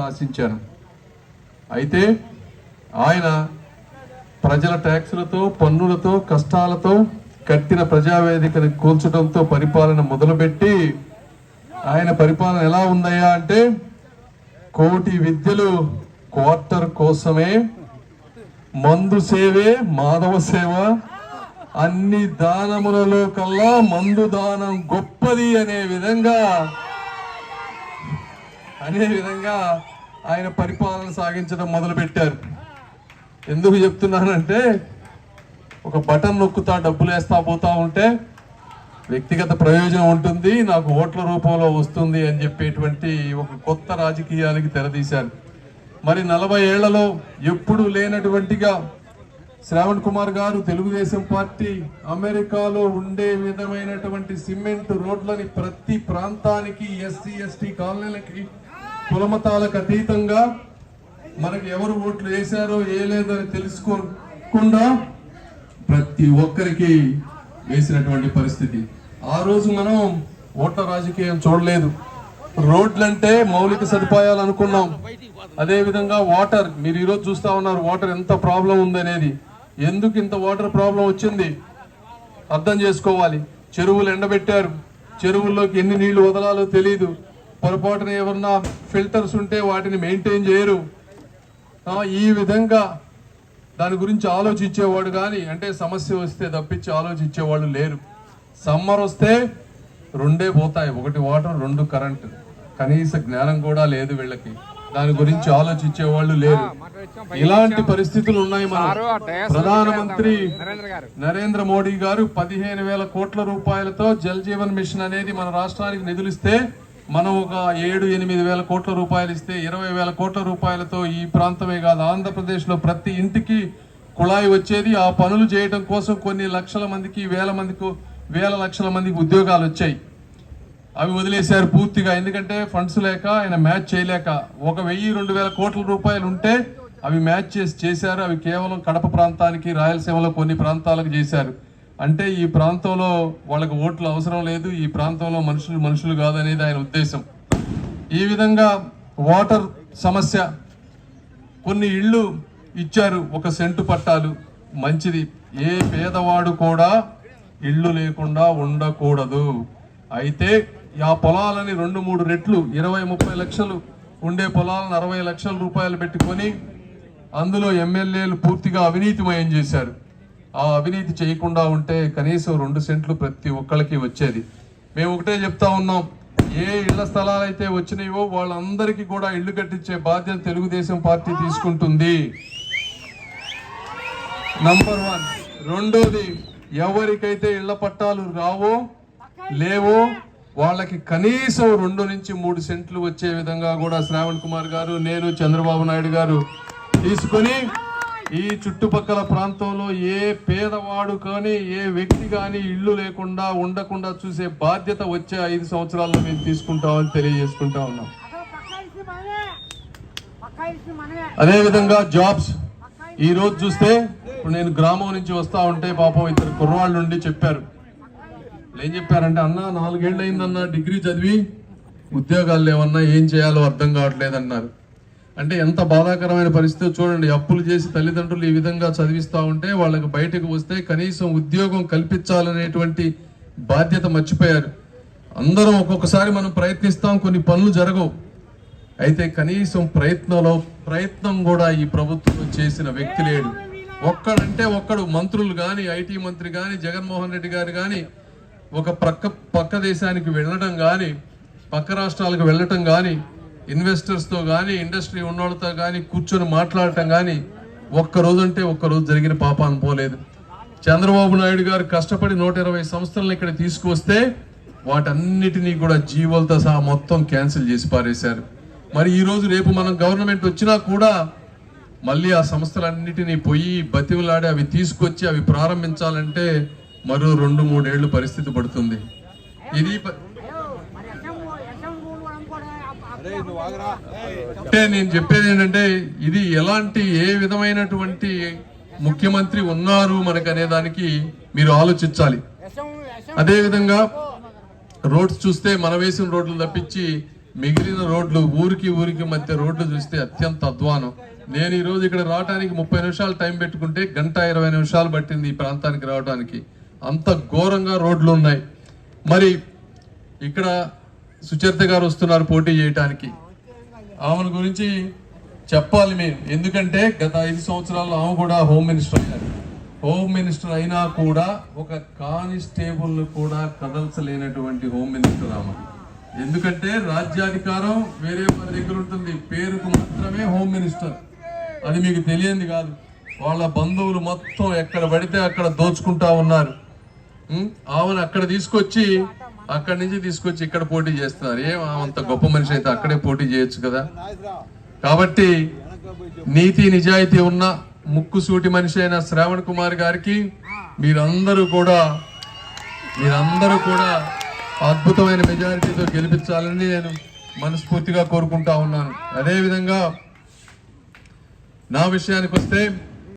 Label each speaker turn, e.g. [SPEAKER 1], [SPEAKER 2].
[SPEAKER 1] ఆశించాను. అయితే ఆయన ప్రజల ట్యాక్సులతో పన్నులతో కష్టాలతో కట్టిన ప్రజావేదికను కూల్చడంతో పరిపాలన మొదలుపెట్టి ఆయన పరిపాలన ఎలా ఉందయ్యా అంటే కోటి విద్యలు క్వార్టర్ కోసమే మందు సేవే మానవ సేవ అన్ని దానములలో కల్లా మందు దానం గొప్పది అనే విధంగా అనే విధంగా ఆయన పరిపాలన సాగించడం మొదలుపెట్టారు. ఎందుకు చెప్తున్నానంటే ఒక బటన్ నొక్కుతా డబ్బులు వేస్తా పోతా ఉంటే వ్యక్తిగత ప్రయోజనం ఉంటుంది నాకు ఓట్ల రూపంలో వస్తుంది అని చెప్పేటువంటి ఒక కొత్త రాజకీయానికి తెరదీశారు మరి నలభై ఏళ్ళలో ఎప్పుడు లేనటువంటిగా శ్రావణ్ కుమార్ గారు తెలుగుదేశం పార్టీ అమెరికాలో ఉండే విధమైనటువంటి సిమెంట్ రోడ్లని ప్రతి ప్రాంతానికి ఎస్సీ ఎస్టీ కాలనీలకి కులమతాలకు అతీతంగా మనకు ఎవరు ఓట్లు వేశారో వేయలేదని తెలుసుకోకుండా ప్రతి ఒక్కరికి వేసినటువంటి పరిస్థితి. ఆ రోజు మనం ఓట్ల రాజకీయం చూడలేదు. రోడ్లంటే మౌలిక సదుపాయాలు అనుకున్నాం. అదేవిధంగా వాటర్ మీరు ఈరోజు చూస్తా ఉన్నారు వాటర్ ఎంత ప్రాబ్లం ఉందనేది. ఎందుకు ఇంత వాటర్ ప్రాబ్లం వచ్చింది? అర్థం చేసుకోవాలి. చెరువులు ఎండబెట్టారు. చెరువుల్లోకి ఎన్ని నీళ్ళు వదలాలో తెలియదు పొరపాటున ఏమన్నా ఫిల్టర్స్ ఉంటే వాటిని మెయింటైన్ చేయరు. ఈ విధంగా దాని గురించి ఆలోచించేవాడు కానీ అంటే సమస్య వస్తే తప్పించి ఆలోచించేవాళ్ళు లేరు. సమ్మర్ వస్తే రెండే పోతాయి. ఒకటి వాటర్ రెండు కరెంట్ కనీస జ్ఞానం కూడా లేదు వీళ్ళకి. దాని గురించి ఆలోచించే వాళ్ళు లేరు ఇలాంటి పరిస్థితులు ఉన్నాయి మన ప్రధానమంత్రి నరేంద్ర మోడీ గారు పదిహేను వేల కోట్ల రూపాయలతో జల్ జీవన్ మిషన్ అనేది మన రాష్ట్రానికి నిధులు ఇస్తే మనం ఒక ఏడు ఎనిమిది వేల కోట్ల రూపాయలు ఇస్తే ఇరవై వేల కోట్ల రూపాయలతో ఈ ప్రాంతమే కాదు ఆంధ్రప్రదేశ్లో ప్రతి ఇంటికి కుళాయి వచ్చేది. ఆ పనులు చేయడం కోసం కొన్ని లక్షల మందికి వేల మందికి వేల లక్షల మందికి ఉద్యోగాలు వచ్చాయి. అవి వదిలేశారు పూర్తిగా. ఎందుకంటే ఫండ్స్ లేక ఆయన మ్యాచ్ చేయలేక. ఒక వెయ్యి రెండు వేల కోట్ల రూపాయలు ఉంటే అవి మ్యాచ్ చేసి చేశారు. అవి కేవలం కడప ప్రాంతానికి రాయలసీమలో కొన్ని ప్రాంతాలకు చేశారు. అంటే ఈ ప్రాంతంలో వాళ్ళకి ఓట్లు అవసరం లేదు ఈ ప్రాంతంలో మనుషులు మనుషులు కాదనేది ఆయన ఉద్దేశం. ఈ విధంగా వాటర్ సమస్య కొన్ని ఇళ్ళు ఇచ్చారు ఒక సెంటు పట్టాలు. మంచిది. ఏ పేదవాడు కూడా ఇళ్ళు లేకుండా ఉండకూడదు. అయితే ఆ పొలాలని రెండు మూడు రెట్లు ఇరవై ముప్పై లక్షలు ఉండే పొలాలను అరవై లక్షల రూపాయలు పెట్టుకొని అందులో ఎమ్మెల్యేలు పూర్తిగా అవినీతిమయం చేశారు. ఆ అవినీతి చేయకుండా ఉంటే కనీసం రెండు సెంట్లు ప్రతి ఒక్కళ్ళకి వచ్చేది. మేము ఒకటే చెప్తా ఉన్నాం ఏ ఇళ్ళ స్థలాలు అయితే వచ్చినాయో వాళ్ళందరికీ కూడా ఇల్లు కట్టించే బాధ్యత తెలుగుదేశం పార్టీ తీసుకుంటుంది. నంబర్ వన్ రెండోది ఎవరికైతే ఇళ్ళ పట్టాలు రావో లేవో వాళ్ళకి కనీసం రెండు నుంచి మూడు సెంట్లు వచ్చే విధంగా కూడా శ్రావణ్ కుమార్ గారు నేను చంద్రబాబు నాయుడు గారు తీసుకొని ఈ చుట్టుపక్కల ప్రాంతంలో ఏ పేదవాడు కానీ ఏ వ్యక్తి కానీ ఇల్లు లేకుండా ఉండకుండా చూసే బాధ్యత వచ్చే ఐదు సంవత్సరాల్లో మేము తీసుకుంటామని తెలియజేసుకుంటా ఉన్నాం. అదేవిధంగా జాబ్స్. ఈ రోజు చూస్తే ఇప్పుడు నేను గ్రామం నుంచి వస్తా ఉంటే పాపం ఇద్దరు కుర్రవాళ్ళు ఉండి చెప్పారు. ఏం చెప్పారంటే అన్న నాలుగేళ్ళు అయిందన్న డిగ్రీ చదివి ఉద్యోగాలు లేవన్నా ఏం చేయాలో అర్థం కావట్లేదు అన్నారు అంటే ఎంత బాధాకరమైన పరిస్థితి చూడండి అప్పులు చేసి తల్లిదండ్రులు ఈ విధంగా చదివిస్తూ ఉంటే వాళ్ళకి బయటకు వస్తే కనీసం ఉద్యోగం కల్పించాలనేటువంటి బాధ్యత మర్చిపోయారు. అందరం ఒక్కొక్కసారి మనం ప్రయత్నిస్తాం కొన్ని పనులు జరగవు. అయితే కనీసం ప్రయత్నంలో ప్రయత్నం కూడా ఈ ప్రభుత్వం చేసిన వ్యక్తి లేడు. ఒక్కడంటే ఒక్కడు మంత్రులు కానీ ఐటీ మంత్రి కానీ జగన్మోహన్ రెడ్డి గారు కానీ ఒక ప్రక్క పక్క దేశానికి వెళ్ళడం కానీ పక్క రాష్ట్రాలకు వెళ్ళటం కానీ ఇన్వెస్టర్స్తో కానీ ఇండస్ట్రీ ఉన్నోళ్ళతో కానీ కూర్చొని మాట్లాడటం కానీ ఒక్క రోజు అంటే ఒక్క రోజు జరిగిన పాపాన్ని పోలేదు. చంద్రబాబు నాయుడు గారు కష్టపడి నూట ఇరవై సంస్థలను ఇక్కడ తీసుకొస్తే వాటన్నిటినీ కూడా జీవోలతో సహా మొత్తం క్యాన్సిల్ చేసి పారేశారు. మరి ఈరోజు రేపు మనం గవర్నమెంట్ వచ్చినా కూడా మళ్ళీ ఆ సంస్థలన్నిటినీ పోయి బతిమలాడి అవి తీసుకొచ్చి అవి ప్రారంభించాలంటే మరో రెండు మూడేళ్ళు పరిస్థితి పడుతుంది. ఇది అంటే నేను చెప్పేది ఏంటంటే ఇది ఎలాంటి ఏ విధమైనటువంటి ముఖ్యమంత్రి ఉన్నారు మనకు అనే దానికి మీరు ఆలోచించాలి.
[SPEAKER 2] ఎస్ఎం ఎస్ఎం
[SPEAKER 1] అదే విధంగా రోడ్స్ చూస్తే మన వేసిన రోడ్లు తప్పించి మిగిలిన రోడ్లు ఊరికి ఊరికి మధ్య రోడ్లు చూస్తే అత్యంత అధ్వానం. నేను ఈ రోజు ఇక్కడ రావడానికి ముప్పై నిమిషాలు టైం పెట్టుకుంటే గంట ఇరవై నిమిషాలు పట్టింది ఈ ప్రాంతానికి రావడానికి అంత ఘోరంగా రోడ్లు ఉన్నాయి. మరి ఇక్కడ సుచరిత గారు వస్తున్నారు పోటీ చేయడానికి ఆమెను గురించి చెప్పాలి మేము. ఎందుకంటే గత ఐదు సంవత్సరాల్లో ఆమె కూడా హోమ్ మినిస్టర్ అయ్యారు. హోమ్ మినిస్టర్ అయినా కూడా ఒక కానిస్టేబుల్ కూడా కదల్చలేనటువంటి హోమ్ మినిస్టర్ ఆమె. ఎందుకంటే రాజ్యాధికారం వేరే వారి దగ్గర ఉంటుంది. పేరుకు మాత్రమే హోమ్ మినిస్టర్. అది మీకు తెలియంది కాదు. వాళ్ళ బంధువులు మొత్తం ఎక్కడ పడితే అక్కడ దోచుకుంటా ఉన్నారు. ఆమెను అక్కడ తీసుకొచ్చి అక్కడి నుంచి తీసుకొచ్చి ఇక్కడ పోటీ చేస్తున్నారు. ఏం అంత గొప్ప మనిషి అయితే అక్కడే పోటీ చేయొచ్చు కదా? కాబట్టి నీతి నిజాయితీ ఉన్న ముక్కు సూటి మనిషి అయిన శ్రావణ్ కుమార్ గారికి మీరందరూ కూడా మీరందరూ కూడా అద్భుతమైన మెజారిటీతో గెలిపించాలని నేను మనస్ఫూర్తిగా కోరుకుంటా ఉన్నాను. అదే విధంగా నా విషయానికి వస్తే